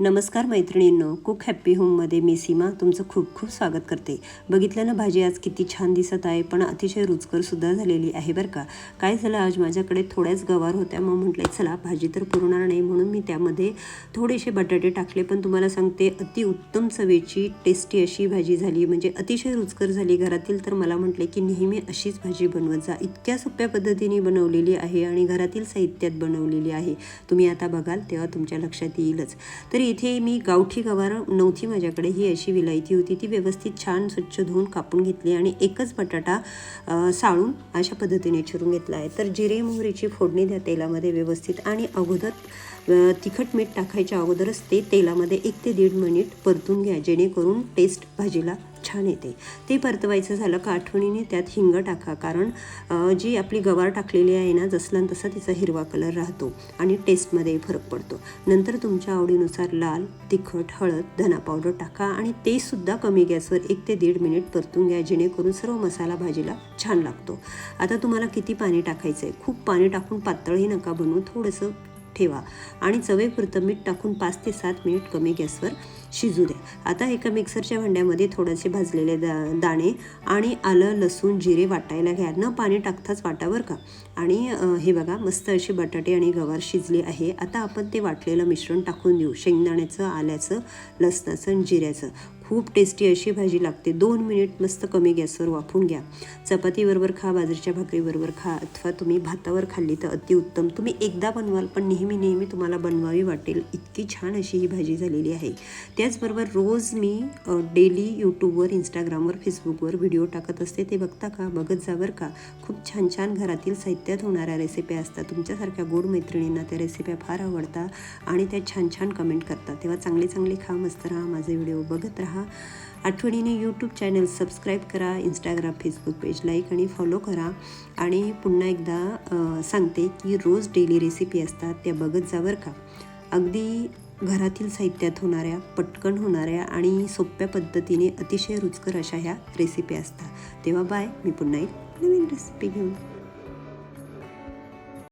नमस्कार मैत्रिणींनो cook happy होममध्ये मी सीमा तुमचं खूप खूप स्वागत करते. बघितलं ना भाजी आज किती छान दिसत आहे पण अतिशय रुचकरसुद्धा झालेली आहे बरं का. काय झालं आज माझ्याकडे थोड्याच गवार होत्या मग म्हटलं चला भाजी तर पुरणार नाही म्हणून मी त्यामध्ये थोडेसे बटाटे टाकले. पण तुम्हाला सांगते अति उत्तम चवेची टेस्टी अशी भाजी झाली. म्हणजे अतिशय रुचकर झाली. घरातील तर मला म्हटले की नेहमी अशीच भाजी बनवत जा. इतक्या सोप्या पद्धतीने बनवलेली आहे आणि घरातील साहित्यात बनवलेली आहे. तुम्ही आता बघाल तेव्हा तुमच्या लक्षात येईलच. तरी इथे मी गावठी गवार नव्हती माझ्याकडे. ही अशी विलायती होती. ती व्यवस्थित छान स्वच्छ धुवून कापून घेतली आणि एकच बटाटा साळून अशा पद्धतीने चिरून घेतला आहे. तर जिरे मोहरीची फोडणी द्या तेलामध्ये व्यवस्थित आणि अगोदर तिखट मीठ टाकायच्या अगोदरच ते तेलामध्ये एक ते दीड मिनिट परतून घ्या. जेणेकरून टेस्ट भाजीला छान येते. ते परतवायचं झालं का आठवणीने त्यात हिंग टाका. कारण जी आपली गवार टाकलेली आहे ना जसला न तसा तिचा हिरवा कलर राहतो आणि टेस्टमध्ये फरक पडतो. नंतर तुमच्या आवडीनुसार लाल तिखट हळद धना पावडर टाका आणि ते सुद्धा कमी गॅसवर एक ते दीड मिनिट परतून घ्या जेणेकरून सर्व मसाला भाजीला छान लागतो. आता तुम्हाला किती पाणी टाकायचं आहे खूप पाणी टाकून पातळही नका बनवू थोडंसं ठेवा. आणि चवेपुरतं मीठ टाकून पाच ते सात मिनिट कमी गॅसवर शिजू द्या. आता एका मिक्सरच्या भांड्यामध्ये थोडेसे भाजलेले दा दाणे आणि आलं लसूण जिरे वाटायला घ्या. न पाणी टाकताच वाटावर का. आणि हे बघा मस्त अशी बटाटे आणि गवार शिजली आहे. आता आपण ते वाटलेलं मिश्रण टाकून देऊ. शेंगदाण्याचं आल्याचं लसणाचं आणि जिऱ्याचं. खूप टेस्टी अशी भाजी लागते. दोन मिनिट मस्त कमी गॅसवर वाफून घ्या. चपातीबरोबर खा बाजरीच्या भाकरीबरोबर खा अथवा तुम्ही भातावर खाल्ली तर अतिउत्तम तुम्ही एकदा बनवाल पण नेहमी नेहमी तुम्हाला बनवावी वाटेल. इतकी छान अशी ही भाजी झालेली आहे. त्याचबरोबर रोज मी डेली यूट्यूबवर इंस्टाग्रामवर फेसबुकवर व्हिडिओ टाकत असते. ते बघता का? बघत जा बरं का? खूप छान छान घरातील साहित्यात होणाऱ्या रेसिप्या असतात. तुमच्यासारख्या गोड मैत्रिणींना त्या रेसिप्या फार आवडतात आणि त्या छान छान कमेंट करतात. तेव्हा चांगले चांगले खा मस्त राहा. माझे व्हिडिओ बघत राहा. आठवणीने यूट्यूब चॅनल सबस्क्राईब करा इंस्टाग्राम फेसबुक पेज लाईक आणि फॉलो करा. आणि पुन्हा एकदा सांगते की रोज डेली रेसिपी असतात त्या बघत जा बरं का? अगदी घरातील साहित्यात होणाऱ्या पटकन होणाऱ्या आणि सोप्या पद्धतीने अतिशय रुचकर अशा ह्या रेसिपी असतात. तेव्हा बाय मी पुन्हा एक नवीन रेसिपी घेऊन